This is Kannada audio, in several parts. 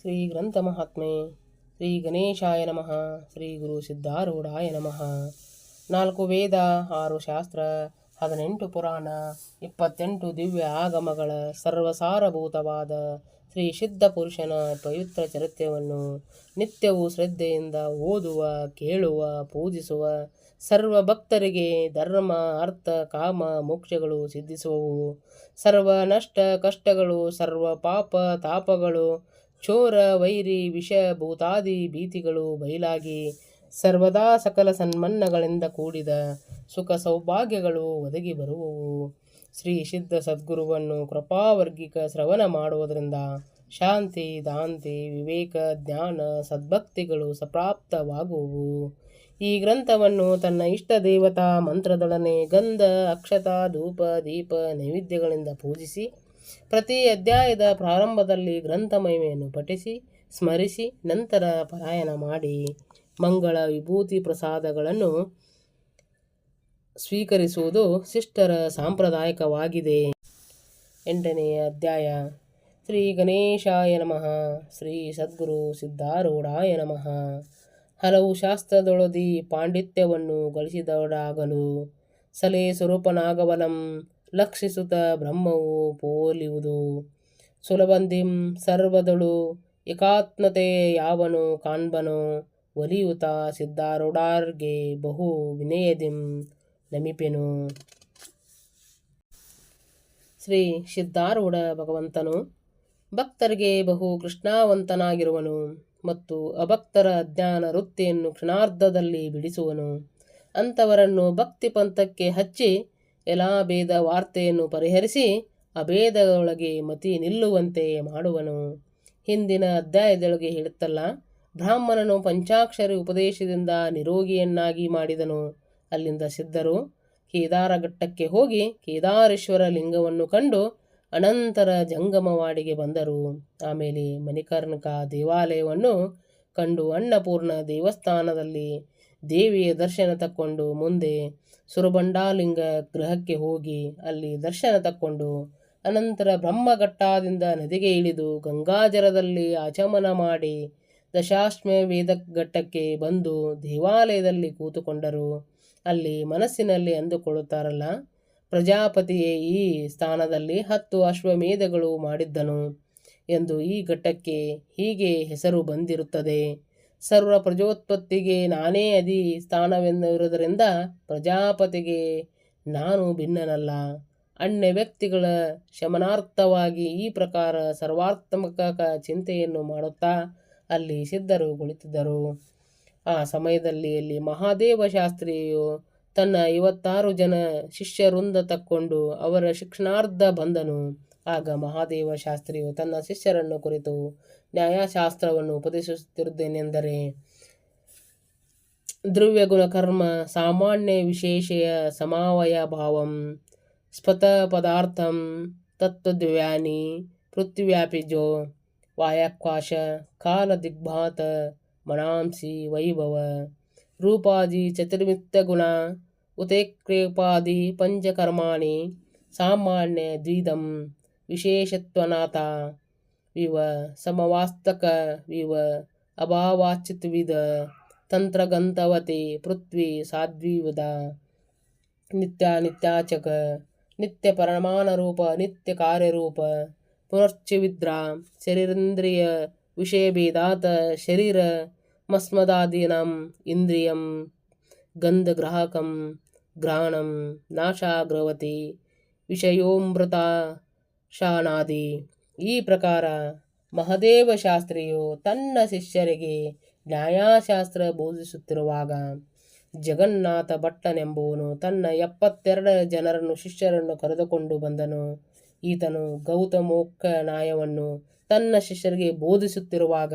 ಶ್ರೀ ಗ್ರಂಥ ಮಹಾತ್ಮೆ, ಶ್ರೀ ಗಣೇಶಾಯ ನಮಃ, ಶ್ರೀ ಗುರು ಸಿದ್ಧಾರೂಢಾಯ ನಮಃ. ನಾಲ್ಕು ವೇದ, ಆರು ಶಾಸ್ತ್ರ, ಹದಿನೆಂಟು ಪುರಾಣ, ಇಪ್ಪತ್ತೆಂಟು ದಿವ್ಯ ಆಗಮಗಳ ಸರ್ವಸಾರಭೂತವಾದ ಶ್ರೀ ಸಿದ್ಧ ಪುರುಷನ ಪವಿತ್ರ ಚರಿತ್ರೆಯನ್ನು ನಿತ್ಯವೂ ಶ್ರದ್ಧೆಯಿಂದ ಓದುವ, ಕೇಳುವ, ಪೂಜಿಸುವ ಸರ್ವ ಭಕ್ತರಿಗೆ ಧರ್ಮ, ಅರ್ಥ, ಕಾಮ, ಮೋಕ್ಷಗಳು ಸಿದ್ಧಿಸುವವು. ಸರ್ವ ನಷ್ಟ ಕಷ್ಟಗಳು, ಸರ್ವ ಪಾಪ ತಾಪಗಳು ಚೋರ ವೈರಿ, ವಿಷ, ಭೂತಾದಿ ಭೀತಿಗಳು ಬಯಲಾಗಿ ಸರ್ವದಾ ಸಕಲ ಸನ್ಮನ್ನಗಳಿಂದ ಕೂಡಿದ ಸುಖ ಸೌಭಾಗ್ಯಗಳು ಒದಗಿ ಬರುವವು. ಶ್ರೀ ಸಿದ್ಧ ಸದ್ಗುರುವನ್ನು ಕೃಪಾವರ್ಗಿಕ ಶ್ರವಣ ಮಾಡುವುದರಿಂದ ಶಾಂತಿ, ದಾಂತಿ, ವಿವೇಕ, ಜ್ಞಾನ, ಸದ್ಭಕ್ತಿಗಳು ಸಪ್ರಾಪ್ತವಾಗುವು ಈ ಗ್ರಂಥವನ್ನು ತನ್ನ ಇಷ್ಟ ದೇವತಾ ಮಂತ್ರದೊಡನೆ ಗಂಧ, ಅಕ್ಷತ, ಧೂಪ, ದೀಪ, ನೈವೇದ್ಯಗಳಿಂದ ಪೂಜಿಸಿ ಪ್ರತಿ ಅಧ್ಯಾಯದ ಪ್ರಾರಂಭದಲ್ಲಿ ಗ್ರಂಥ ಮಹಿಮೆಯನ್ನು ಪಠಿಸಿ, ಸ್ಮರಿಸಿ, ನಂತರ ಪಾರಾಯಣ ಮಾಡಿ. ಮಂಗಳ ವಿಭೂತಿ ಪ್ರಸಾದಗಳನ್ನು ಸ್ವೀಕರಿಸುವುದು ಶಿಷ್ಟರ ಸಾಂಪ್ರದಾಯಿಕವಾಗಿದೆ. ಎಂಟನೆಯ ಅಧ್ಯಾಯ. ಶ್ರೀ ಗಣೇಶಾಯ ನಮಃ. ಶ್ರೀ ಸದ್ಗುರು ಸಿದ್ಧಾರೂಢಾಯ ನಮಃ. ಹಲವು ಶಾಸ್ತ್ರದೊಳದಿ ಪಾಂಡಿತ್ಯವನ್ನು ಗಳಿಸಿದವಡಾಗಲು ಸಲೇ ಸ್ವರೂಪನಾಗವಲಂ. ಲಕ್ಷಿಸುತ್ತ ಬ್ರಹ್ಮವು ಪೋಲಿಯುವುದು ಸುಲಭಂದಿಂ ಸರ್ವದಳು ಏಕಾತ್ಮತೆ ಯಾವನು ಕಾಣ್ಬನೋ ಒಲಿಯುತ ಸಿದ್ಧಾರೂಢಾರ್ಗೆ ಬಹು ವಿನಯದಿಂ ನಮಿಪೆನು. ಶ್ರೀ ಸಿದ್ಧಾರೂಢ ಭಗವಂತನು ಭಕ್ತರಿಗೆ ಬಹು ಕೃಷ್ಣಾವಂತನಾಗಿರುವನು ಮತ್ತು ಅಭಕ್ತರ ಅಜ್ಞಾನ ವೃತ್ತಿಯನ್ನು ಕ್ಷಣಾರ್ಧದಲ್ಲಿ ಬಿಡಿಸುವನು. ಅಂಥವರನ್ನು ಭಕ್ತಿ ಪಂಥಕ್ಕೆ ಹಚ್ಚಿ ಎಲ್ಲಾ ಭೇದ ವಾರ್ತೆಯನ್ನು ಪರಿಹರಿಸಿ ಅಭೇದದೊಳಗೆ ಮತಿ ನಿಲ್ಲುವಂತೆ ಮಾಡುವನು. ಹಿಂದಿನ ಅಧ್ಯಾಯದೊಳಗೆ ಹೇಳುತ್ತಲ್ಲ, ಬ್ರಾಹ್ಮಣನು ಪಂಚಾಕ್ಷರಿ ಉಪದೇಶದಿಂದ ನಿರೋಗಿಯನ್ನಾಗಿ ಮಾಡಿದನು. ಅಲ್ಲಿಂದ ಸಿದ್ಧರು ಕೇದಾರಘಟ್ಟಕ್ಕೆ ಹೋಗಿ ಕೇದಾರೇಶ್ವರ ಲಿಂಗವನ್ನು ಕಂಡು ಅನಂತರ ಜಂಗಮವಾಡಿಗೆ ಬಂದರು. ಆಮೇಲೆ ಮಣಿಕರ್ಣಕ ದೇವಾಲಯವನ್ನು ಕಂಡು ಅನ್ನಪೂರ್ಣ ದೇವಸ್ಥಾನದಲ್ಲಿ ದೇವಿಯ ದರ್ಶನ ತಕ್ಕೊಂಡು ಮುಂದೆ ಸುರಬಂಡಾಲಿಂಗ ಗೃಹಕ್ಕೆ ಹೋಗಿ ಅಲ್ಲಿ ದರ್ಶನ ತಕ್ಕೊಂಡು ಅನಂತರ ಬ್ರಹ್ಮಘಟ್ಟಾದಿಂದ ನದಿಗೆ ಇಳಿದು ಗಂಗಾಜಲದಲ್ಲಿ ಆಚಮನ ಮಾಡಿ ದಶಾಶ್ವಮೇಧ ಘಟ್ಟಕ್ಕೆ ಬಂದು ದೇವಾಲಯದಲ್ಲಿ ಕೂತುಕೊಂಡರು. ಅಲ್ಲಿ ಮನಸ್ಸಿನಲ್ಲಿ ಅಂದುಕೊಳ್ಳುತ್ತಾರಲ್ಲ, ಪ್ರಜಾಪತಿಯೇ ಈ ಸ್ಥಾನದಲ್ಲಿ ಹತ್ತು ಅಶ್ವಮೇಧಗಳು ಮಾಡಿದ್ದನು ಎಂದು ಈ ಘಟ್ಟಕ್ಕೆ ಹೀಗೆ ಹೆಸರು ಬಂದಿರುತ್ತದೆ. ಸರ್ವ ಪ್ರಜೋತ್ಪತ್ತಿಗೆ ನಾನೇ ಅದಿ ಸ್ಥಾನವೆಂದಿರುವುದರಿಂದ ಪ್ರಜಾಪತಿಗೆ ನಾನು ಭಿನ್ನನಲ್ಲ. ಅನ್ಯ ವ್ಯಕ್ತಿಗಳ ಶಮನಾರ್ಥವಾಗಿ ಈ ಪ್ರಕಾರ ಸರ್ವಾತ್ಮಕ ಚಿಂತೆಯನ್ನು ಮಾಡುತ್ತಾ ಅಲ್ಲಿ ಸಿದ್ಧರು ಕುಳಿತಿದ್ದರು. ಆ ಸಮಯದಲ್ಲಿ ಅಲ್ಲಿ ಮಹಾದೇವ ಶಾಸ್ತ್ರಿಯು ತನ್ನ ಐವತ್ತಾರು ಜನ ಶಿಷ್ಯರುಂದ ತಕ್ಕೊಂಡು ಅವರ ಶಿಕ್ಷಣಾರ್ಧ ಬಂದನು. ಆಗ ಮಹಾದೇವ ಶಾಸ್ತ್ರಿಯು ತನ್ನ ಶಿಷ್ಯರನ್ನು ಕುರಿತು ನ್ಯಾಯಶಾಸ್ತ್ರವನ್ನು ಉಪದೇಶಿಸುತ್ತಿರುವುದೇನೆಂದರೆ ದ್ರವ್ಯ ಗುಣಕರ್ಮ ಸಾಮಾನ್ಯ ವಿಶೇಷಯ ಸಮಾವಯ ಭಾವಂ ಸ್ಫತ ಪದಾರ್ಥಂ ತತ್ವದ್ವ್ಯಾನಿ ಪೃಥ್ವ್ಯಾಪಿಜೋ ವಾಯಕ್ವಾಶ ಕಾಲ ದಿಗ್ಭಾತ ಮನಾಂಸಿ, ವೈಭವ, ರೂಪಾದಿ ಚತುರ್ಮಿತ್ತಗುಣ ಉತೇಕ್ರೇಪಾದಿ ಪಂಚಕರ್ಮಾಣಿ, ಸಾಮಾನ್ಯ ದ್ವಿಧಂ ವಿಶೇಷತ್ವನಾಥ. ವಿವ ಸಮವಾಸ್ತಕ, ವಿವ ಅಭಾವಾಚಿತ್ವಿದ ತಂತ್ರಗಂತವತೆ ಪೃಥ್ವಿ ಸಾಧ್ವಿವದ. ನಿತ್ಯ ನಿತ್ಯಾಚಕ, ನಿತ್ಯ ಪರಮಾನರೂಪ ನಿತ್ಯ ಕಾರ್ಯರೂಪ ಪುನಶ್ಚಿವಿದ್ರ ಶರೀರೇಂದ್ರಿಯ ವಿಷಯಭೇದಾತ, ಶರೀರ ಮಸ್ಮದಾದೀನಂ, ಇಂದ್ರಿಯಂ ಗಂಧಗ್ರಾಹಕಂ ಗ್ರಹಣಂ ನಾಶಾಗ್ರವತಿ, ವಿಷಯೋಮೃತ ಶಾನಾದಿ. ಈ ಪ್ರಕಾರ ಮಹದೇವ ಶಾಸ್ತ್ರಿಯು ತನ್ನ ಶಿಷ್ಯರಿಗೆ ನ್ಯಾಯಶಾಸ್ತ್ರ ಬೋಧಿಸುತ್ತಿರುವಾಗ ಜಗನ್ನಾಥ ಭಟ್ಟನೆಂಬುವನು ತನ್ನ ಎಪ್ಪತ್ತೆರಡು ಜನರನ್ನು ಶಿಷ್ಯರನ್ನು ಕರೆದುಕೊಂಡು ಬಂದನು. ಈತನು ಗೌತಮೋಕ್ಕ ನ್ಯಾಯವನ್ನು ತನ್ನ ಶಿಷ್ಯರಿಗೆ ಬೋಧಿಸುತ್ತಿರುವಾಗ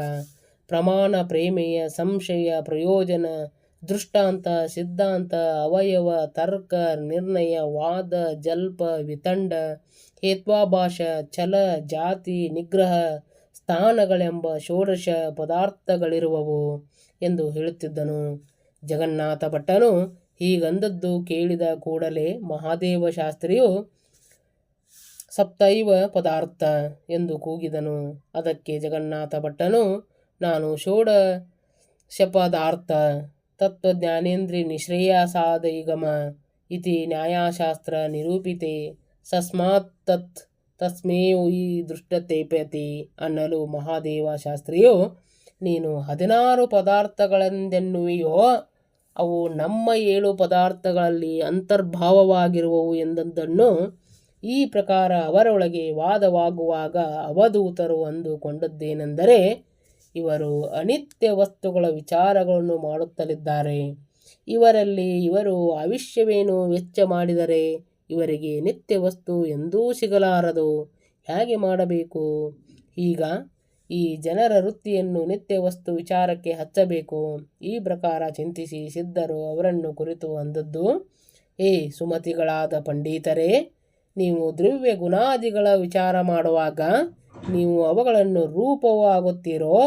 ಪ್ರಮಾಣ ಪ್ರೇಮೆಯ ಸಂಶಯ ಪ್ರಯೋಜನ ದೃಷ್ಟಾಂತ ಸಿದ್ಧಾಂತ ಅವಯವ, ತರ್ಕ, ನಿರ್ಣಯ, ವಾದ, ಜಲ್ಪ, ವಿತಂಡ, ಹೇತ್ವಾಭಾಷ, ಛಲ, ಜಾತಿ, ನಿಗ್ರಹ, ಸ್ಥಾನಗಳೆಂಬ ಷೋಡಶ ಪದಾರ್ಥಗಳಿರುವವು ಎಂದು ಹೇಳುತ್ತಿದ್ದನು. ಜಗನ್ನಾಥ ಭಟ್ಟನು ಹೀಗಂದದ್ದು ಕೇಳಿದ ಕೂಡಲೇ ಮಹಾದೇವ ಶಾಸ್ತ್ರಿಯು ಸಪ್ತೈವ ಪದಾರ್ಥ ಎಂದು ಕೂಗಿದನು. ಅದಕ್ಕೆ ಜಗನ್ನಾಥ ಭಟ್ಟನು ನಾನು ಷೋಡ ಶಪದಾರ್ಥ ತತ್ವಜ್ಞಾನೇಂದ್ರಿ ನಿಶ್ರೇಯಸಾದೈಗಮ ಇತಿ ನ್ಯಾಯಶಾಸ್ತ್ರ ನಿರೂಪಿತೆ ಸಸ್ಮಾತ್ ತತ್ ತಸ್ಮೇಯು ದೃಷ್ಟತೇಪತಿ ಅನ್ನಲು ಮಹಾದೇವ ಶಾಸ್ತ್ರಿಯು, ನೀನು ಹದಿನಾರು ಪದಾರ್ಥಗಳೆಂದೆನ್ನುವೆಯೋ ಅವು ನಮ್ಮ ಏಳು ಪದಾರ್ಥಗಳಲ್ಲಿ ಅಂತರ್ಭಾವವಾಗಿರುವವು ಎಂದದ್ದನ್ನು ಈ ಪ್ರಕಾರ ಅವರೊಳಗೆ ವಾದವಾಗುವಾಗ ಅವಧೂತರು ಅಂದುಕೊಂಡದ್ದೇನೆಂದರೆ ಇವರು ಅನಿತ್ಯ ವಸ್ತುಗಳ ವಿಚಾರಗಳನ್ನು ಮಾಡುತ್ತಲಿದ್ದಾರೆ. ಇವರಲ್ಲಿ ಇವರು ಆವಿಷ್ಯವೇನು ವೆಚ್ಚ ಮಾಡಿದರೆ ಇವರಿಗೆ ನಿತ್ಯ ವಸ್ತು ಎಂದೂ ಸಿಗಲಾರದು. ಹೇಗೆ ಮಾಡಬೇಕು? ಈಗ ಈ ಜನರ ವೃತ್ತಿಯನ್ನು ನಿತ್ಯ ವಸ್ತು ವಿಚಾರಕ್ಕೆ ಹಚ್ಚಬೇಕು. ಈ ಪ್ರಕಾರ ಚಿಂತಿಸಿ ಸಿದ್ಧರು ಅವರನ್ನು ಕುರಿತು ಅಂದದ್ದು, ಏ ಸುಮತಿಗಳಾದ ಪಂಡಿತರೇ, ನೀವು ದ್ರವ್ಯ ಗುಣಾದಿಗಳ ವಿಚಾರ ಮಾಡುವಾಗ ನೀವು ಅವುಗಳನ್ನು ರೂಪವಾಗುತ್ತೀರೋ,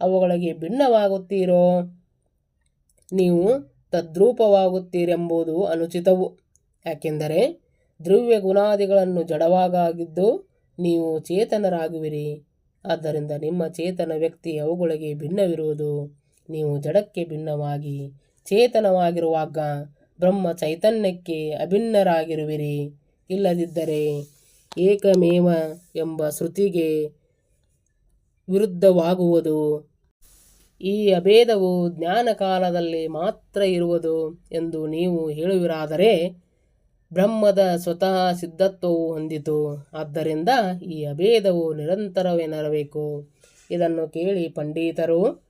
ಅವುಗಳಿಗೆ ಭಿನ್ನವಾಗುತ್ತೀರೋ, ನೀವು ತದ್ರೂಪವಾಗುತ್ತೀರೆಂಬುದು ಅನುಚಿತವು. ಯಾಕೆಂದರೆ ದ್ರವ್ಯ ಗುಣಾದಿಗಳನ್ನು ಜಡವಾಗಿದ್ದು ನೀವು ಚೇತನರಾಗುವಿರಿ. ಆದ್ದರಿಂದ ನಿಮ್ಮ ಚೇತನ ವ್ಯಕ್ತಿ ಅವುಗಳಿಗೆ ಭಿನ್ನವಿರುವುದು. ನೀವು ಜಡಕ್ಕೆ ಭಿನ್ನವಾಗಿ ಚೇತನವಾಗಿರುವಾಗ ಬ್ರಹ್ಮ ಚೈತನ್ಯಕ್ಕೆ ಅಭಿನ್ನರಾಗಿರುವಿರಿ. ಇಲ್ಲದಿದ್ದರೆ ಏಕಮೇವ ಎಂಬ ಶ್ರುತಿಗೆ ವಿರುದ್ಧವಾಗುವುದು. ಈ ಅಭೇದವು ಜ್ಞಾನ ಕಾಲದಲ್ಲಿ ಮಾತ್ರ ಇರುವುದು ಎಂದು ನೀವು ಹೇಳುವಿರಾದರೆ ಬ್ರಹ್ಮದ ಸ್ವತಃ ಸಿದ್ಧತ್ವವು ಹೊಂದಿತು. ಆದ್ದರಿಂದ ಈ ಅಭೇದವು ನಿರಂತರವೇನರಬೇಕು ಇದನ್ನು ಕೇಳಿ ಪಂಡಿತರು,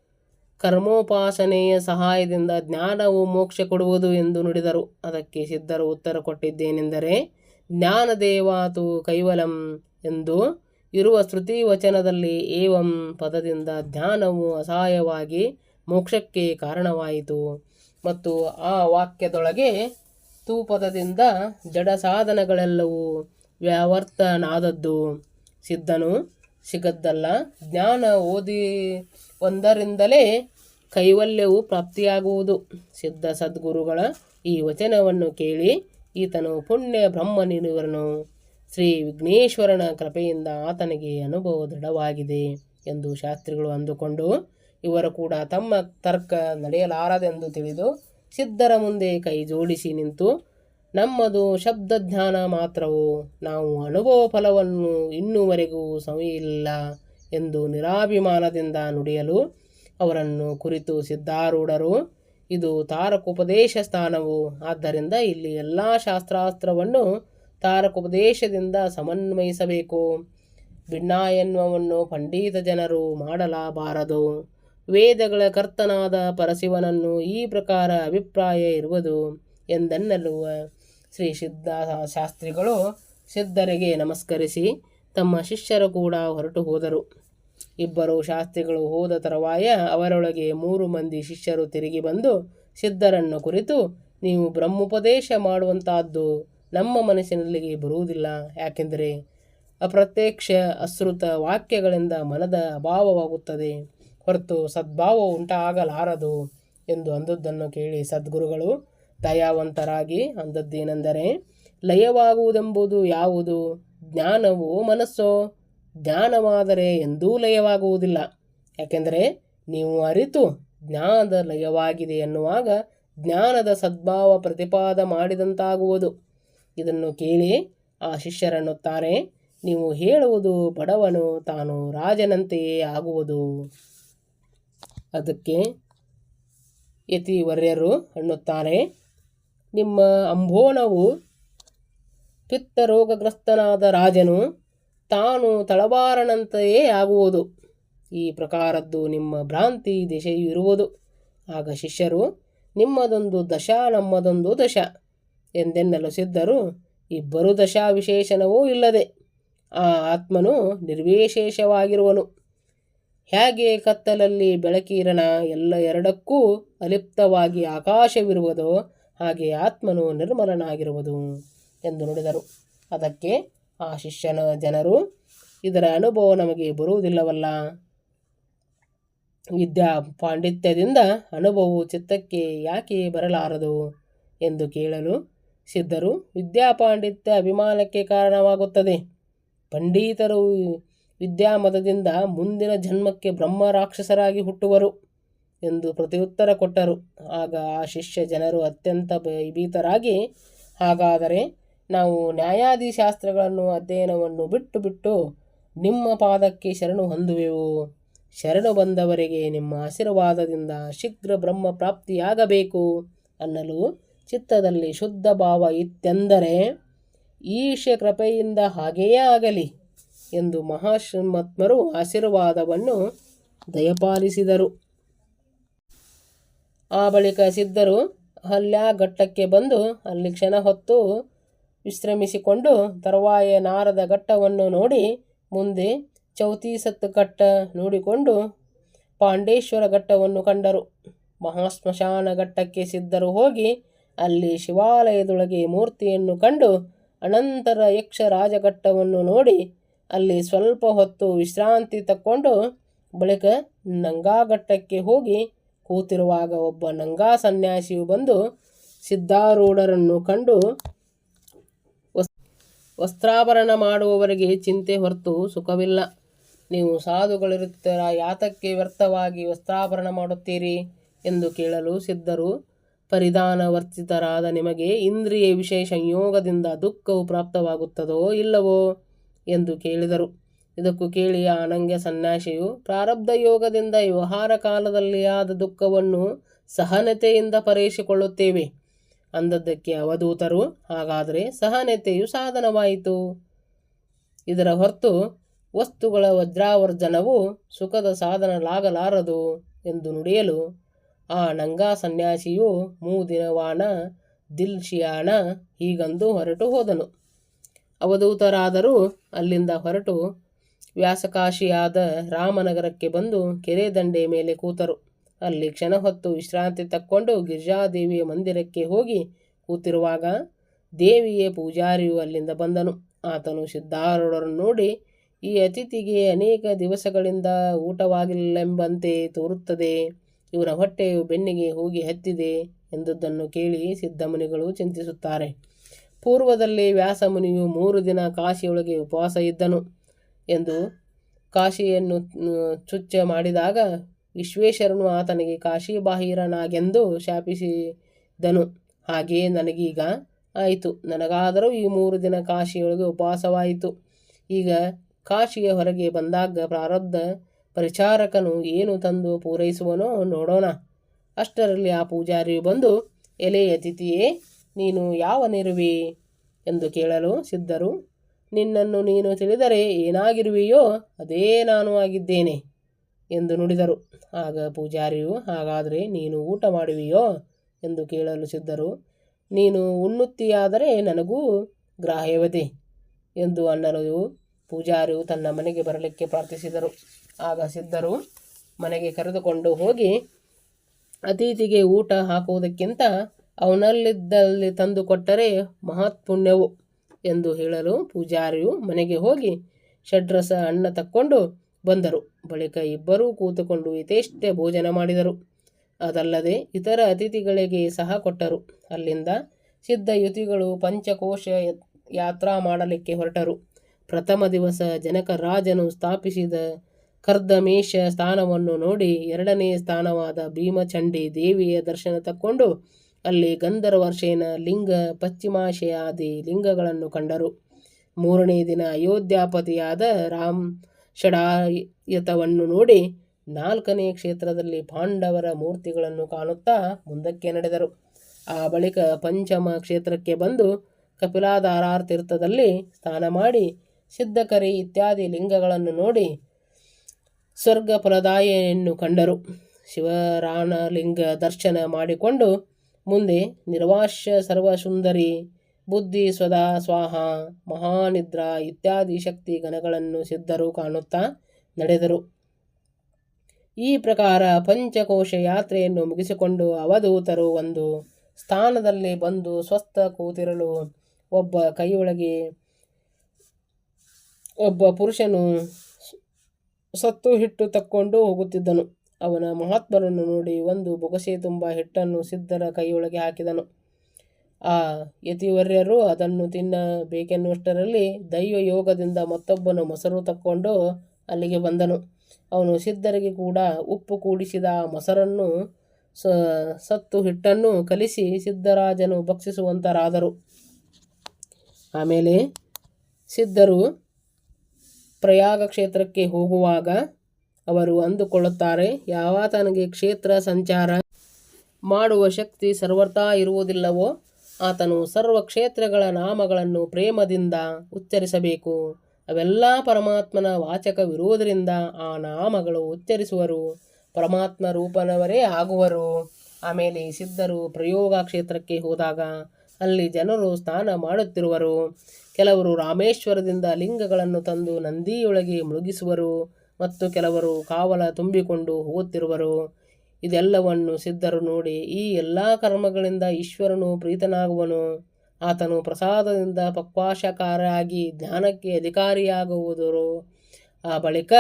ಕರ್ಮೋಪಾಸನೆಯ ಸಹಾಯದಿಂದ ಜ್ಞಾನವು ಮೋಕ್ಷ ಕೊಡುವುದು ಎಂದು ನುಡಿದರು. ಅದಕ್ಕೆ ಸಿದ್ಧರು ಉತ್ತರ ಕೊಟ್ಟಿದ್ದೇನೆಂದರೆ ಜ್ಞಾನದೇವಾತು ಕೈವಲಂ ಎಂದು ಇರುವ ಶ್ರುತಿ ವಚನದಲ್ಲಿ ಏವಂ ಪದದಿಂದ ಧ್ಯಾನವು ಅಸಹಾಯವಾಗಿ ಮೋಕ್ಷಕ್ಕೆ ಕಾರಣವಾಯಿತು. ಮತ್ತು ಆ ವಾಕ್ಯದೊಳಗೆ ತು ಪದದಿಂದ ಜಡ ಸಾಧನಗಳೆಲ್ಲವೂ ವ್ಯಾವರ್ತನಾದದ್ದು. ಸಿದ್ಧನು ಸಿಗದ್ದಲ್ಲ, ಜ್ಞಾನ ಓದಿ ಒಂದರಿಂದಲೇ ಕೈವಲ್ಯವು ಪ್ರಾಪ್ತಿಯಾಗುವುದು. ಸಿದ್ಧ ಸದ್ಗುರುಗಳ ಈ ವಚನವನ್ನು ಕೇಳಿ ಈತನು ಪುಣ್ಯ ಬ್ರಹ್ಮನಿರುವನು. ಶ್ರೀ ವಿಘ್ನೇಶ್ವರನ ಕೃಪೆಯಿಂದ ಆತನಿಗೆ ಅನುಭವ ದೃಢವಾಗಿದೆ ಎಂದು ಶಾಸ್ತ್ರಿಗಳು ಅಂದುಕೊಂಡು, ಇವರು ಕೂಡ ತಮ್ಮ ತರ್ಕ ನಡೆಯಲಾರದೆಂದು ತಿಳಿದು ಸಿದ್ಧರ ಮುಂದೆ ಕೈ ಜೋಡಿಸಿ ನಿಂತು, ನಮ್ಮದು ಶಬ್ದಜ್ಞಾನ ಮಾತ್ರವು, ನಾವು ಅನುಭವ ಫಲವನ್ನು ಇನ್ನೂವರೆಗೂ ಸಮಯಿಲ್ಲ ಎಂದು ನಿರಾಭಿಮಾನದಿಂದ ನುಡಿಯಲು ಅವರನ್ನು ಕುರಿತು ಸಿದ್ಧಾರೂಢರು ಇದು ತಾರಕೋಪದೇಶ ಸ್ಥಾನವು. ಆದ್ದರಿಂದ ಇಲ್ಲಿ ಎಲ್ಲ ಶಾಸ್ತ್ರಾಸ್ತ್ರವನ್ನು ತಾರಕೋಪದೇಶದಿಂದ ಸಮನ್ವಯಿಸಬೇಕು. ಭಿನ್ನ ಎನ್ನುವನ್ನು ಪಂಡಿತ ಜನರು ಮಾಡಲಾಬಾರದು. ವೇದಗಳ ಕರ್ತನಾದ ಪರಶಿವನನ್ನು ಈ ಪ್ರಕಾರ ಅಭಿಪ್ರಾಯ ಇರುವುದು ಎಂದೆನ್ನಲುವ ಶ್ರೀ ಸಿದ್ಧ ಶಾಸ್ತ್ರಿಗಳು ಸಿದ್ಧರಿಗೆ ನಮಸ್ಕರಿಸಿ ತಮ್ಮ ಶಿಷ್ಯರು ಕೂಡ ಹೊರಟು ಹೋದರು. ಇಬ್ಬರು ಶಾಸ್ತ್ರಿಗಳು ಹೋದ ತರುವಾಯ ಅವರೊಳಗೆ ಮೂರು ಮಂದಿ ಶಿಷ್ಯರು ತಿರುಗಿ ಬಂದು, ಸಿದ್ಧರನ್ನು ಕುರಿತು, ನೀವು ಬ್ರಹ್ಮೋಪದೇಶ ಮಾಡುವಂತಹದ್ದು ನಮ್ಮ ಮನಸ್ಸಿನಲ್ಲಿಗೆ ಬರುವುದಿಲ್ಲ. ಯಾಕೆಂದರೆ ಅಪ್ರತ್ಯಕ್ಷ ಅಶ್ರುತ ವಾಕ್ಯಗಳಿಂದ ಮನದ ಅಭಾವವಾಗುತ್ತದೆ. ಹೊರತು ಸದ್ಭಾವ ಉಂಟಾಗಲಾರದು ಎಂದು ಅಂದದ್ದನ್ನು ಕೇಳಿ ಸದ್ಗುರುಗಳು ದಯಾವಂತರಾಗಿ ಅಂದದ್ದೇನೆಂದರೆ, ಲಯವಾಗುವುದೆಂಬುದು ಯಾವುದು? ಜ್ಞಾನವೋ ಮನಸ್ಸೋ? ಜ್ಞಾನವಾದರೆ ಎಂದೂ ಲಯವಾಗುವುದಿಲ್ಲ. ಯಾಕೆಂದರೆ ನೀವು ಅರಿತು ಜ್ಞಾನದ ಲಯವಾಗಿದೆ ಎನ್ನುವಾಗ ಜ್ಞಾನದ ಸದ್ಭಾವ ಪ್ರತಿಪಾದ ಮಾಡಿದಂತಾಗುವುದು. ಇದನ್ನು ಕೇಳಿ ಆ ಶಿಷ್ಯರನ್ನುತ್ತಾರೆ, ನೀವು ಹೇಳುವುದು ಬಡವನು, ತಾನು ರಾಜನಂತೆಯೇ ಆಗುವುದು. ಅದಕ್ಕೆ ಯತಿವರ್ಯರು ಅನ್ನುತ್ತಾರೆ, ನಿಮ್ಮ ಅಂಬೋಣವು ಪಿತ್ತರೋಗಗ್ರಸ್ತನಾದ ರಾಜನು ತಾನು ತಳಬಾರನಂತೆಯೇ ಆಗುವುದು. ಈ ಪ್ರಕಾರದ್ದು ನಿಮ್ಮ ಭ್ರಾಂತಿ ದಿಶೆಯು ಇರುವುದು. ಆಗ ಶಿಷ್ಯರು, ನಿಮ್ಮದೊಂದು ದಶ, ನಮ್ಮದೊಂದು ದಶ ಎಂದೆನ್ನಲು ಸಿದ್ಧರು, ಇಬ್ಬರು ದಶಾ ವಿಶೇಷಣವೂ ಇಲ್ಲದೆ ಆ ಆತ್ಮನು ನಿರ್ವಿಶೇಷವಾಗಿರುವನು. ಹೇಗೆ ಕತ್ತಲಲ್ಲಿ ಬೆಳಕಿರಣ ಎಲ್ಲ ಎರಡಕ್ಕೂ ಅಲಿಪ್ತವಾಗಿ ಆಕಾಶವಿರುವುದೋ ಹಾಗೆ ಆತ್ಮನು ನಿರ್ಮಲನಾಗಿರುವುದು ಎಂದು ನುಡಿದರು. ಅದಕ್ಕೆ ಆ ಶಿಷ್ಯನ ಜನರು ಇದರ ಅನುಭವ ನಮಗೆ ಬರುವುದಿಲ್ಲವಲ್ಲ. ವಿದ್ಯಾ ಪಾಂಡಿತ್ಯದಿಂದ ಅನುಭವವು ಚಿತ್ತಕ್ಕೆ ಯಾಕೆ ಬರಲಾರದು ಎಂದು ಕೇಳಲು ಸಿದ್ಧರು ವಿದ್ಯಾಪಾಂಡಿತ್ಯ ಅಭಿಮಾನಕ್ಕೆ ಕಾರಣವಾಗುತ್ತದೆ. ಪಂಡಿತರು ವಿದ್ಯಾಮತದಿಂದ ಮುಂದಿನ ಜನ್ಮಕ್ಕೆ ಬ್ರಹ್ಮ ರಾಕ್ಷಸರಾಗಿ ಹುಟ್ಟುವರು ಎಂದು ಪ್ರತಿಯುತ್ತರ ಕೊಟ್ಟರು. ಆಗ ಆ ಶಿಷ್ಯ ಜನರು ಅತ್ಯಂತ ಭಯಭೀತರಾಗಿ, ಹಾಗಾದರೆ ನಾವು ನ್ಯಾಯಾದಿ ಶಾಸ್ತ್ರಗಳನ್ನು ಅಧ್ಯಯನವನ್ನು ಬಿಟ್ಟು ಬಿಟ್ಟು ನಿಮ್ಮ ಪಾದಕ್ಕೆ ಶರಣು ಹೊಂದುವೆವು. ಶರಣು ಬಂದವರಿಗೆ ನಿಮ್ಮ ಆಶೀರ್ವಾದದಿಂದ ಶೀಘ್ರ ಬ್ರಹ್ಮ ಪ್ರಾಪ್ತಿಯಾಗಬೇಕು ಅನ್ನಲು ಚಿತ್ತದಲ್ಲಿ ಶುದ್ಧ ಭಾವ ಇತ್ತೆಂದರೆ, ಈಶ ಕೃಪೆಯಿಂದ ಹಾಗೆಯೇ ಆಗಲಿ ಎಂದು ಮಹಾಶ್ರೀಮತ್ಮರು ಆಶೀರ್ವಾದವನ್ನು ದಯಪಾಲಿಸಿದರು. ಆ ಬಳಿಕ ಸಿದ್ಧರು ಹಲ್ಯಾಘಟ್ಟಕ್ಕೆ ಬಂದು ಅಲ್ಲಿ ಕ್ಷಣ ಹೊತ್ತು ವಿಶ್ರಮಿಸಿಕೊಂಡು ತರುವಾಯ ನಾರದ ಘಟ್ಟವನ್ನು ನೋಡಿ ಮುಂದೆ ಚೌತಿಸತ್ತು ಘಟ್ಟ ನೋಡಿಕೊಂಡು ಪಾಂಡೇಶ್ವರ ಘಟ್ಟವನ್ನು ಕಂಡರು. ಮಹಾಶ್ಮಶಾನ ಘಟ್ಟಕ್ಕೆ ಸಿದ್ಧರು ಹೋಗಿ ಅಲ್ಲಿ ಶಿವಾಲಯದೊಳಗೆ ಮೂರ್ತಿಯನ್ನು ಕಂಡು ಅನಂತರ ಯಕ್ಷ ರಾಜಘಟ್ಟವನ್ನು ನೋಡಿ ಅಲ್ಲಿ ಸ್ವಲ್ಪ ಹೊತ್ತು ವಿಶ್ರಾಂತಿ ತಕ್ಕೊಂಡು ಬಳಿಕ ನಂಗಾಘಟ್ಟಕ್ಕೆ ಹೋಗಿ ಕೂತಿರುವಾಗ ಒಬ್ಬ ನಂಗಾ ಸನ್ಯಾಸಿಯು ಬಂದು ಸಿದ್ಧಾರೂಢರನ್ನು ಕಂಡು ವಸ್ತ್ರಾಭರಣ ಮಾಡುವವರಿಗೆ ಚಿಂತೆ ಹೊರತು ಸುಖವಿಲ್ಲ. ನೀವು ಸಾಧುಗಳಿರುತ್ತೀರ ಯಾತಕ್ಕೆ ವ್ಯರ್ಥವಾಗಿ ವಸ್ತ್ರಾಭರಣ ಮಾಡುತ್ತೀರಿ? ಎಂದು ಕೇಳಲು ಸಿದ್ಧರು ಪರಿಧಾನ ವರ್ತಿತರಾದ ನಿಮಗೆ ಇಂದ್ರಿಯ ವಿಶೇಷ ಸಂಯೋಗದಿಂದ ದುಃಖವು ಪ್ರಾಪ್ತವಾಗುತ್ತದೋ ಇಲ್ಲವೋ? ಎಂದು ಕೇಳಿದರು. ಇದಕ್ಕೂ ಕೇಳಿ ಅನಂಗ್ಯ ಸನ್ಯಾಸಿಯು ಪ್ರಾರಬ್ಧ ಯೋಗದಿಂದ ವ್ಯವಹಾರ ಕಾಲದಲ್ಲಿ ಆದ ದುಃಖವನ್ನು ಸಹನತೆಯಿಂದ ಪರಿಹರಿಸಿಕೊಳ್ಳುತ್ತೇವೆ ಅಂದದ್ದಕ್ಕೆ ಅವಧೂತರು. ಹಾಗಾದರೆ ಸಹನತೆಯು ಸಾಧನವಾಯಿತು. ಇದರ ಹೊರತು ವಸ್ತುಗಳ ವಜ್ರಾವರ್ಜನವು ಸುಖದ ಸಾಧನಲಾಗಲಾರದು ಎಂದು ನುಡಿಯಲು ಆ ನಂಗಾ ಸನ್ಯಾಸಿಯು ಮೂದಿನವಾಣ ದಿಲ್ಶಿಯಾಣ ಹೀಗಂದು ಹೊರಟು ಹೋದನು. ಅವಧೂತರಾದರೂ ಅಲ್ಲಿಂದ ಹೊರಟು ವ್ಯಾಸಕಾಶಿಯಾದ ರಾಮನಗರಕ್ಕೆ ಬಂದು ಕೆರೆ ದಂಡೆ ಮೇಲೆ ಕೂತರು. ಅಲ್ಲಿ ಕ್ಷಣ ಹೊತ್ತು ವಿಶ್ರಾಂತಿ ತಕ್ಕೊಂಡು ಗಿರಿಜಾದೇವಿಯ ಮಂದಿರಕ್ಕೆ ಹೋಗಿ ಕೂತಿರುವಾಗ ದೇವಿಯ ಪೂಜಾರಿಯು ಅಲ್ಲಿಂದ ಬಂದನು. ಆತನು ಸಿದ್ಧಾರೂಢರನ್ನು ನೋಡಿ, ಈ ಅತಿಥಿಗೆ ಅನೇಕ ದಿವಸಗಳಿಂದ ಊಟವಾಗಿಲ್ಲವೆಂಬಂತೆ ತೋರುತ್ತದೆ ಇವರ ಹೊಟ್ಟೆಯು ಬೆನ್ನಿಗೆ ಹೋಗಿ ಹತ್ತಿದೆ ಎಂದುದನ್ನು ಕೇಳಿ ಸಿದ್ಧಮುನಿಗಳು ಚಿಂತಿಸುತ್ತಾರೆ. ಪೂರ್ವದಲ್ಲಿ ವ್ಯಾಸಮುನಿಯು ಮೂರು ದಿನ ಕಾಶಿಯೊಳಗೆ ಉಪವಾಸ ಇದ್ದನು ಎಂದು ಕಾಶಿಯನ್ನು ಚುಚ್ಚ ಮಾಡಿದಾಗ ವಿಶ್ವೇಶ್ವರನು ಆತನಿಗೆ ಕಾಶಿ ಬಾಹಿರನಾಗೆಂದು ಶಾಪಿಸಿದನು. ಹಾಗೆಯೇ ನನಗೀಗ ಆಯಿತು. ನನಗಾದರೂ ಈ ಮೂರು ದಿನ ಕಾಶಿಯೊಳಗೆ ಉಪವಾಸವಾಯಿತು. ಈಗ ಕಾಶಿಯ ಹೊರಗೆ ಬಂದಾಗ ಪ್ರಾರಬ್ಧ ಪರಿಚಾರಕನು ಏನು ತಂದು ಪೂರೈಸುವನೋ ನೋಡೋಣ. ಅಷ್ಟರಲ್ಲಿ ಆ ಪೂಜಾರಿಯು ಬಂದು, ಎಲೆ ಅತಿಥಿಯೇ, ನೀನು ಯಾವ ನಿರುವಿ? ಎಂದು ಕೇಳಲು ಸಿದ್ಧರು, ನಿನ್ನನ್ನು ನೀನು ತಿಳಿದರೆ ಏನಾಗಿರುವೆಯೋ, ಅದೇ ನಾನು ಆಗಿದ್ದೇನೆ. ಎಂದು ನುಡಿದರು. ಆಗ ಪೂಜಾರಿಯು, ಹಾಗಾದರೆ ನೀನು ಊಟ ಮಾಡುವಿಯೋ ಎಂದು ಕೇಳಲು ಸಿದ್ಧರು, ನೀನು ಉಣ್ಣುತ್ತೀಯಾದರೆ ನನಗೂ ಗ್ರಾಹ್ಯವತಿ ಎಂದು ಅನ್ನಲು ಪೂಜಾರಿಯು ತನ್ನ ಮನೆಗೆ ಬರಲಿಕ್ಕೆ ಪ್ರಾರ್ಥಿಸಿದರು. ಆಗ ಸಿದ್ಧರು ಮನೆಗೆ ಕರೆದುಕೊಂಡು ಹೋಗಿ, ಅತಿಥಿಗೆ ಊಟ ಹಾಕುವುದಕ್ಕಿಂತ ಅವನಲ್ಲಿದ್ದಲ್ಲಿ ತಂದು ಕೊಟ್ಟರೆ ಮಹತ್ಪುಣ್ಯವು ಎಂದು ಹೇಳಲು ಪೂಜಾರಿಯು ಮನೆಗೆ ಹೋಗಿ ಷಡ್ರಸ ಅನ್ನ ತಕ್ಕೊಂಡು ಬಂದರು. ಬಳಿಕ ಇಬ್ಬರೂ ಕೂತುಕೊಂಡು ಯಥೇಷ್ಟ ಭೋಜನ ಮಾಡಿದರು. ಅದಲ್ಲದೆ ಇತರ ಅತಿಥಿಗಳಿಗೆ ಸಹ ಕೊಟ್ಟರು. ಅಲ್ಲಿಂದ ಸಿದ್ಧಯುತಿಗಳು ಪಂಚಕೋಶ ಯಾತ್ರಾ ಮಾಡಲಿಕ್ಕೆ ಹೊರಟರು. ಪ್ರಥಮ ದಿವಸ ಜನಕ ರಾಜನು ಸ್ಥಾಪಿಸಿದ ಕರ್ದಮೇಶ ಸ್ಥಾನವನ್ನು ನೋಡಿ ಎರಡನೇ ಸ್ಥಾನವಾದ ಭೀಮಚಂಡಿ ದೇವಿಯ ದರ್ಶನ ತಕ್ಕೊಂಡು ಅಲ್ಲಿ ಗಂಧರ್ವರ್ಷೇನ ಲಿಂಗ ಪಶ್ಚಿಮಾಶಯಾದಿ ಲಿಂಗಗಳನ್ನು ಕಂಡರು. ಮೂರನೇ ದಿನ ಅಯೋಧ್ಯಾಪತಿಯಾದ ರಾಮ್ ಷಡಾಯತವನ್ನು ನೋಡಿ ನಾಲ್ಕನೇ ಕ್ಷೇತ್ರದಲ್ಲಿ ಪಾಂಡವರ ಮೂರ್ತಿಗಳನ್ನು ಕಾಣುತ್ತಾ ಮುಂದಕ್ಕೆ ನಡೆದರು. ಆ ಬಳಿಕ ಪಂಚಮ ಕ್ಷೇತ್ರಕ್ಕೆ ಬಂದು ಕಪಿಲಾಧಾರಾರ್ ತೀರ್ಥದಲ್ಲಿ ಸ್ನಾನ ಮಾಡಿ ಸಿದ್ಧಕರಿ ಇತ್ಯಾದಿ ಲಿಂಗಗಳನ್ನು ನೋಡಿ ಸ್ವರ್ಗ ಫಲದಾಯಿಯನ್ನು ಕಂಡರು. ಶಿವರಾಣಲಿಂಗ ದರ್ಶನ ಮಾಡಿಕೊಂಡು ಮುಂದೆ ನಿರ್ವಾಶ್ಯ ಸರ್ವಸುಂದರಿ ಬುದ್ಧಿ, ಸ್ವದಾ, ಸ್ವಾಹ, ಮಹಾನಿದ್ರಾ ಇತ್ಯಾದಿ ಶಕ್ತಿ ಗಣಗಳನ್ನು ಸಿದ್ಧರು ಕಾಣುತ್ತಾ ನಡೆದರು. ಈ ಪ್ರಕಾರ ಪಂಚಕೋಶ ಯಾತ್ರೆಯನ್ನು ಮುಗಿಸಿಕೊಂಡು ಅವಧೂತರು ಒಂದು ಸ್ಥಾನದಲ್ಲಿ ಬಂದು ಸ್ವಸ್ಥ ಕೂತಿರಲು ಒಬ್ಬ ಕೈಯೊಳಗೆ ಒಬ್ಬ ಪುರುಷನು ಸತ್ತು ಹಿಟ್ಟು ತಕ್ಕೊಂಡು ಹೋಗುತ್ತಿದ್ದನು. ಅವನ ಮಹಾತ್ಮರನ್ನು ನೋಡಿ ಒಂದು ಬೊಗಸೆ ತುಂಬ ಹಿಟ್ಟನ್ನು ಸಿದ್ಧರ ಕೈಯೊಳಗೆ ಹಾಕಿದನು. ಆ ಯತಿವರ್ಯರು ಅದನ್ನು ತಿನ್ನಬೇಕೆನ್ನುವಷ್ಟರಲ್ಲಿ ದೈವ ಯೋಗದಿಂದ ಮತ್ತೊಬ್ಬನು ಮೊಸರು ತಕ್ಕೊಂಡು ಅಲ್ಲಿಗೆ ಬಂದನು. ಅವನು ಸಿದ್ಧರಿಗೆ ಕೂಡ ಉಪ್ಪು ಕೂಡಿಸಿದ ಆ ಮೊಸರನ್ನು ಸತ್ತು ಹಿಟ್ಟನ್ನು ಕಲಿಸಿ ಸಿದ್ಧರಾಜನು ಭಕ್ಷಿಸುವಂತರಾದರು. ಆಮೇಲೆ ಸಿದ್ಧರು ಪ್ರಯಾಗ ಕ್ಷೇತ್ರಕ್ಕೆ ಹೋಗುವಾಗ ಅವರು ಅಂದುಕೊಳ್ಳುತ್ತಾರೆ, ಯಾವ ತನಗೆ ಕ್ಷೇತ್ರ ಸಂಚಾರ ಮಾಡುವ ಶಕ್ತಿ ಸರ್ವತಾ ಇರುವುದಿಲ್ಲವೋ ಆತನು ಸರ್ವ ಕ್ಷೇತ್ರಗಳ ನಾಮಗಳನ್ನು ಪ್ರೇಮದಿಂದ ಉಚ್ಚರಿಸಬೇಕು. ಅವೆಲ್ಲ ಪರಮಾತ್ಮನ ವಾಚಕವಿರುವುದರಿಂದ ಆ ನಾಮಗಳು ಉಚ್ಚರಿಸುವರು. ಪರಮಾತ್ಮ ರೂಪನವರೇ ಆಗುವರು. ಆಮೇಲೆ ಸಿದ್ಧರು ಪ್ರಯೋಗ ಕ್ಷೇತ್ರಕ್ಕೆ ಹೋದಾಗ ಅಲ್ಲಿ ಜನರು ಸ್ನಾನ ಮಾಡುತ್ತಿರುವರು. ಕೆಲವರು ರಾಮೇಶ್ವರದಿಂದ ಲಿಂಗಗಳನ್ನು ತಂದು ನಂದಿಯೊಳಗೆ ಮುಳುಗಿಸುವರು ಮತ್ತು ಕೆಲವರು ಕಾವಲ ತುಂಬಿಕೊಂಡು ಹೋಗುತ್ತಿರುವರು. ಇದೆಲ್ಲವನ್ನು ಸಿದ್ಧರು ನೋಡಿ ಈ ಎಲ್ಲ ಕರ್ಮಗಳಿಂದ ಈಶ್ವರನು ಪ್ರೀತನಾಗುವನು. ಆತನು ಪ್ರಸಾದದಿಂದ ಪಕ್ವಾಶಕಾರಾಗಿ ಜ್ಞಾನಕ್ಕೆ ಅಧಿಕಾರಿಯಾಗುವುದರು. ಆ ಬಳಿಕ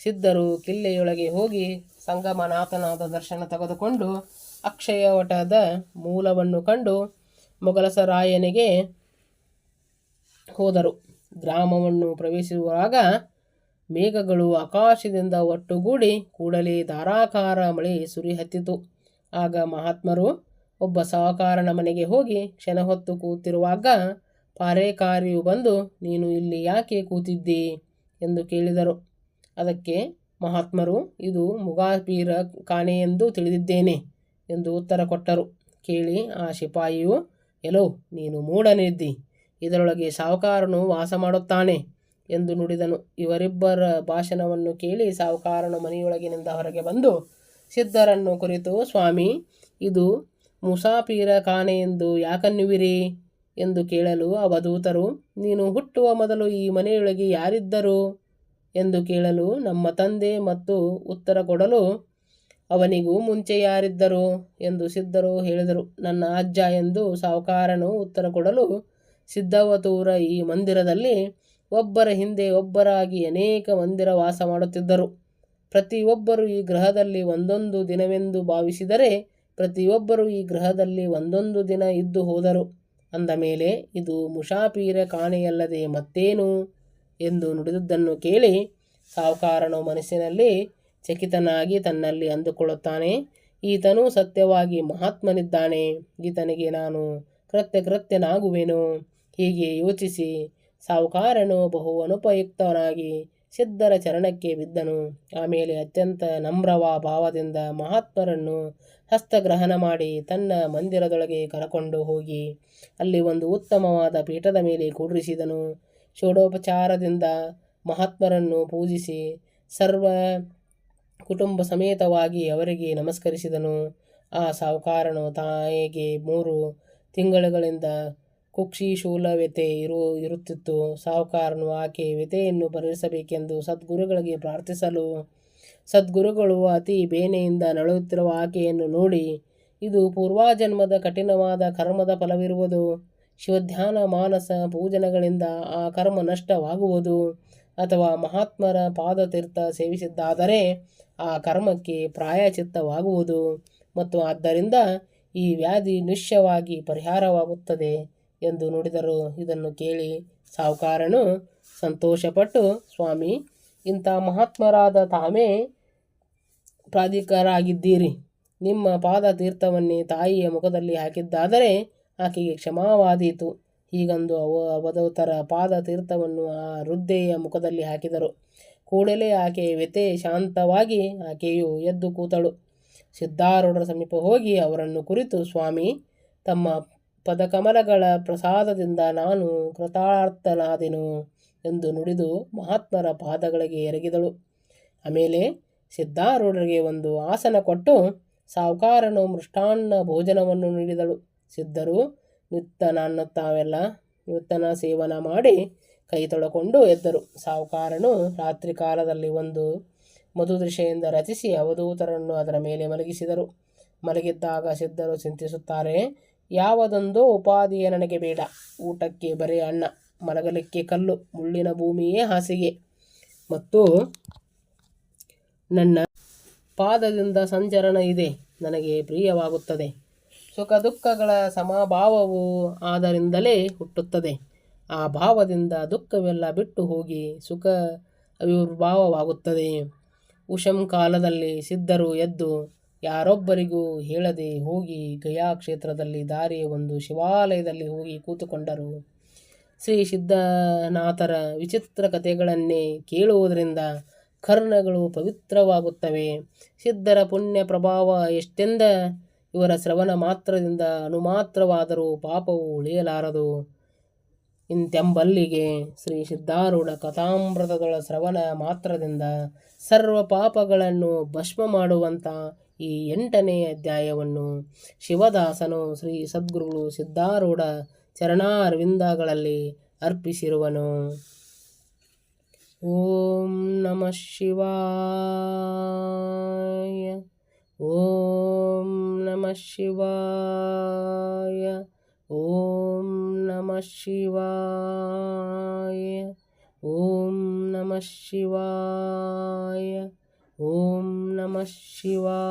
ಸಿದ್ಧರು ಕಿಲ್ಲೆಯೊಳಗೆ ಹೋಗಿ ಸಂಗಮನಾಥನಾದ ದರ್ಶನ ತೆಗೆದುಕೊಂಡು ಅಕ್ಷಯವಟದ ಮೂಲವನ್ನು ಕಂಡು ಮೊಗಲಸರಾಯನಿಗೆ ಹೋದರು. ಗ್ರಾಮವನ್ನು ಪ್ರವೇಶಿಸುವಾಗ ಮೇಘಗಳು ಆಕಾಶದಿಂದ ಒಟ್ಟುಗೂಡಿ ಕೂಡಲೇ ಧಾರಾಕಾರ ಮಳೆ ಸುರಿಹತ್ತಿತು. ಆಗ ಮಹಾತ್ಮರು ಒಬ್ಬ ಸಾಹುಕಾರನ ಮನೆಗೆ ಹೋಗಿ ಕ್ಷಣ ಹೊತ್ತು ಕೂತಿರುವಾಗ, ಪಾರೇಕಾರಿಯು ಬಂದು ನೀನು ಇಲ್ಲಿ ಯಾಕೆ ಕೂತಿದ್ದಿ? ಎಂದು ಕೇಳಿದರು. ಅದಕ್ಕೆ ಮಹಾತ್ಮರು, ಇದು ಮುಗಾಪೀರ ಕಾಣೆ ಎಂದು ತಿಳಿದಿದ್ದೇನೆ ಎಂದು ಉತ್ತರ ಕೊಟ್ಟರು. ಕೇಳಿ ಆ ಶಿಪಾಯಿಯು ಎಲೋ ನೀನು ಮೂಡನಿದ್ದಿ ಇದರೊಳಗೆ ಸಾಹುಕಾರನು ವಾಸ ಮಾಡುತ್ತಾನೆ. ಎಂದು ನುಡಿದನು. ಇವರಿಬ್ಬರ ಭಾಷಣವನ್ನು ಕೇಳಿ ಸಾಹುಕಾರನು ಮನೆಯೊಳಗಿನಿಂದ ಹೊರಗೆ ಬಂದು, ಸಿದ್ಧರನ್ನು ಕುರಿತು, ಸ್ವಾಮಿ, ಇದು ಮುಸಾಫೀರ ಖಾನೆ ಎಂದು ಯಾಕನ್ನುವಿರಿ? ಎಂದು ಕೇಳಲು ಅವಧೂತರು, ನೀನು ಹುಟ್ಟುವ ಮೊದಲು ಈ ಮನೆಯೊಳಗೆ ಯಾರಿದ್ದರು? ಎಂದು ಕೇಳಲು ನಮ್ಮ ತಂದೆ ಮತ್ತು ಉತ್ತರ ಕೊಡಲು, ಅವನಿಗೂ ಮುಂಚೆ ಯಾರಿದ್ದರು? ಎಂದು ಸಿದ್ಧರು ಹೇಳಿದರು. ನನ್ನ ಅಜ್ಜ ಎಂದು ಸಾವುಕಾರನು ಉತ್ತರ ಕೊಡಲು, ಸಿದ್ಧವತೂರ ಈ ಮಂದಿರದಲ್ಲಿ ಒಬ್ಬರ ಹಿಂದೆ ಒಬ್ಬರಾಗಿ ಅನೇಕ ಮಂದಿರ ವಾಸ ಮಾಡುತ್ತಿದ್ದರು. ಪ್ರತಿಯೊಬ್ಬರು ಈ ಗ್ರಹದಲ್ಲಿ ಒಂದೊಂದು ದಿನವೆಂದು ಭಾವಿಸಿದರೆ ಪ್ರತಿಯೊಬ್ಬರು ಈ ಗ್ರಹದಲ್ಲಿ ಒಂದೊಂದು ದಿನ ಇದ್ದು ಹೋದರು. ಅಂದ ಮೇಲೆ, ಇದು ಮುಷಾಪೀರ ಕಾಣೆಯಲ್ಲದೆ ಮತ್ತೇನು? ಎಂದು ನುಡಿದದ್ದನ್ನು ಕೇಳಿ ಸಾವುಕಾರನು ಮನಸ್ಸಿನಲ್ಲಿ ಚಕಿತನಾಗಿ ತನ್ನಲ್ಲಿ ಅಂದುಕೊಳ್ಳುತ್ತಾನೆ. ಈತನು ಸತ್ಯವಾಗಿ ಮಹಾತ್ಮನಿದ್ದಾನೆ. ಈತನಿಗೆ ನಾನು ಕೃತ್ಯ ಕೃತ್ಯನಾಗುವೆನು ಹೀಗೆ ಯೋಚಿಸಿ ಸಾಹುಕಾರನು ಬಹು ಅನುಪಯುಕ್ತನಾಗಿ ಸಿದ್ಧರ ಚರಣಕ್ಕೆ ಬಿದ್ದನು. ಆಮೇಲೆ ಅತ್ಯಂತ ನಮ್ರವ ಭಾವದಿಂದ ಮಹಾತ್ಮರನ್ನು ಹಸ್ತಗ್ರಹಣ ಮಾಡಿ ತನ್ನ ಮಂದಿರದೊಳಗೆ ಕರಕೊಂಡು ಹೋಗಿ ಅಲ್ಲಿ ಒಂದು ಉತ್ತಮವಾದ ಪೀಠದ ಮೇಲೆ ಕೂಡಿಸಿದನು. ಷೋಡೋಪಚಾರದಿಂದ ಮಹಾತ್ಮರನ್ನು ಪೂಜಿಸಿ ಸರ್ವ ಕುಟುಂಬ ಸಮೇತವಾಗಿ ಅವರಿಗೆ ನಮಸ್ಕರಿಸಿದನು. ಆ ಸಾಹುಕಾರನು ತಾಯಿಗೆ ಮೂರು ತಿಂಗಳುಗಳಿಂದ ಕುಕ್ಷಿಶೂಲ ವ್ಯತೆ ಇರು, ಇರುತ್ತಿತ್ತು. ಸಾಹುಕಾರನು ಆಕೆ ವ್ಯತೆಯನ್ನು ಪರಿಹರಿಸಬೇಕೆಂದು ಸದ್ಗುರುಗಳಿಗೆ ಪ್ರಾರ್ಥಿಸಲು, ಸದ್ಗುರುಗಳು ಅತಿ ಬೇನೆಯಿಂದ ನಳುತ್ತಿರುವ ಆಕೆಯನ್ನು ನೋಡಿ, ಇದು ಪೂರ್ವಜನ್ಮದ ಕಠಿಣವಾದ ಕರ್ಮದ ಫಲವಿರುವುದು. ಶಿವಧ್ಯಾನ ಮಾನಸ ಪೂಜನಗಳಿಂದ ಆ ಕರ್ಮ ನಷ್ಟವಾಗುವುದು. ಅಥವಾ ಮಹಾತ್ಮರ ಪಾದತೀರ್ಥ ಸೇವಿಸಿದ್ದಾದರೆ ಆ ಕರ್ಮಕ್ಕೆ ಪ್ರಾಯಚಿತ್ತವಾಗುವುದು ಮತ್ತು ಆದ್ದರಿಂದ ಈ ವ್ಯಾಧಿ ನಿಶ್ಚಯವಾಗಿ ಪರಿಹಾರವಾಗುತ್ತದೆ. ಎಂದು ನುಡಿದರು. ಇದನ್ನು ಕೇಳಿ ಸಾಹುಕಾರನು ಸಂತೋಷಪಟ್ಟು, ಸ್ವಾಮಿ, ಇಂಥ ಮಹಾತ್ಮರಾದ ತಾಮೇ ಪ್ರಾಧಿಕಾರಾಗಿದ್ದೀರಿ. ನಿಮ್ಮ ಪಾದ ತೀರ್ಥವನ್ನೇ ತಾಯಿಯ ಮುಖದಲ್ಲಿ ಹಾಕಿದ್ದಾದರೆ ಆಕೆಗೆ ಕ್ಷಮಾವಾದೀತು ಹೀಗಂದು ಅವ ಅವಧೂತರ ಪಾದ ತೀರ್ಥವನ್ನು ಆ ವೃದ್ಧೆಯ ಮುಖದಲ್ಲಿ ಹಾಕಿದರು. ಕೂಡಲೇ ಆಕೆ ವ್ಯತೆ ಶಾಂತವಾಗಿ ಆಕೆಯು ಎದ್ದು ಕೂತಳು. ಸಿದ್ಧಾರೂಢರ ಸಮೀಪ ಹೋಗಿ ಅವರನ್ನು ಕುರಿತು, ಸ್ವಾಮಿ, ತಮ್ಮ ಪದಕಮಲಗಳ ಪ್ರಸಾದದಿಂದ ನಾನು ಕೃತಾರ್ಥನಾದೆನು ಎಂದು ನುಡಿದು ಮಹಾತ್ಮರ ಪಾದಗಳಿಗೆ ಎರಗಿದಳು. ಆಮೇಲೆ ಸಿದ್ಧಾರೂಢರಿಗೆ ಒಂದು ಆಸನ ಕೊಟ್ಟು ಸಾವುಕಾರನು ಮೃಷ್ಟಾನ್ನ ಭೋಜನವನ್ನು ನೀಡಿದಳು. ಸಿದ್ಧರು ನಿತ್ತನನ್ನು ತಾವೆಲ್ಲ ನಿತ್ತನ ಸೇವನ ಮಾಡಿ ಕೈ ತೊಳಕೊಂಡು ಎದ್ದರು. ಸಾವುಕಾರನು ರಾತ್ರಿ ಕಾಲದಲ್ಲಿ ಒಂದು ಮಧುದೃಶೆಯಿಂದ ರಚಿಸಿ ಅವಧೂತರನ್ನು ಅದರ ಮೇಲೆ ಮಲಗಿಸಿದರು. ಮಲಗಿದ್ದಾಗ ಸಿದ್ಧರು ಚಿಂತಿಸುತ್ತಾರೆ ಯಾವುದೊಂದು ಉಪಾಧಿಯ ನನಗೆ ಬೇಡ. ಊಟಕ್ಕೆ ಬರೇ ಅಣ್ಣ, ಮಲಗಲಿಕ್ಕೆ ಕಲ್ಲು, ಮುಳ್ಳಿನ ಭೂಮಿಯೇ ಹಾಸಿಗೆ. ಮತ್ತು ನನ್ನ ಪಾದದಿಂದ ಸಂಚರಣ ಇದೆ, ನನಗೆ ಪ್ರಿಯವಾಗುತ್ತದೆ. ಸುಖ ದುಃಖಗಳ ಸಮಭಾವವು ಆದರಿಂದಲೇ ಹುಟ್ಟುತ್ತದೆ. ಆ ಭಾವದಿಂದ ದುಃಖವೆಲ್ಲ ಬಿಟ್ಟು ಹೋಗಿ ಸುಖ ಅವಿರ್ಭಾವವಾಗುತ್ತದೆ. ಉಷಂ ಕಾಲದಲ್ಲಿ ಸಿದ್ಧರು ಎದ್ದು ಯಾರೊಬ್ಬರಿಗೂ ಹೇಳದೆ ಹೋಗಿ ಗಯಾ ಕ್ಷೇತ್ರದಲ್ಲಿ ದಾರಿಯ ಒಂದು ಶಿವಾಲಯದಲ್ಲಿ ಹೋಗಿ ಕೂತುಕೊಂಡರು. ಶ್ರೀ ಸಿದ್ಧನಾಥರ ವಿಚಿತ್ರ ಕಥೆಗಳನ್ನೇ ಕೇಳುವುದರಿಂದ ಕರ್ಣಗಳು ಪವಿತ್ರವಾಗುತ್ತವೆ. ಸಿದ್ಧರ ಪುಣ್ಯ ಪ್ರಭಾವ ಎಷ್ಟೆಂದ, ಇವರ ಶ್ರವಣ ಮಾತ್ರದಿಂದ ಅನುಮಾತ್ರವಾದರೂ ಪಾಪವು ಉಳಿಯಲಾರದು. ಇಂತೆಂಬಲ್ಲಿಗೆ ಶ್ರೀ ಸಿದ್ಧಾರೂಢ ಕಥಾಮೃತಗಳ ಶ್ರವಣ ಮಾತ್ರದಿಂದ ಸರ್ವ ಪಾಪಗಳನ್ನು ಭಸ್ಮ ಮಾಡುವಂಥ ಈ ಎಂಟನೇ ಅಧ್ಯಾಯವನ್ನು ಶಿವದಾಸನು ಶ್ರೀ ಸದ್ಗುರುಗಳು ಸಿದ್ಧಾರೂಢ ಚರಣಾರ್ವಿಂದಗಳಲ್ಲಿ ಅರ್ಪಿಸಿರುವನು. ಓಂ ನಮಃ ಶಿವಾಯ. ಓಂ ನಮಃ ಶಿವಾಯ. ಓಂ ನಮಃ ಶಿವಾಯ. ಓಂ ನಮಃ ಶಿವಾಯ. ಓಂ ನಮಃ ಶಿವಾಯ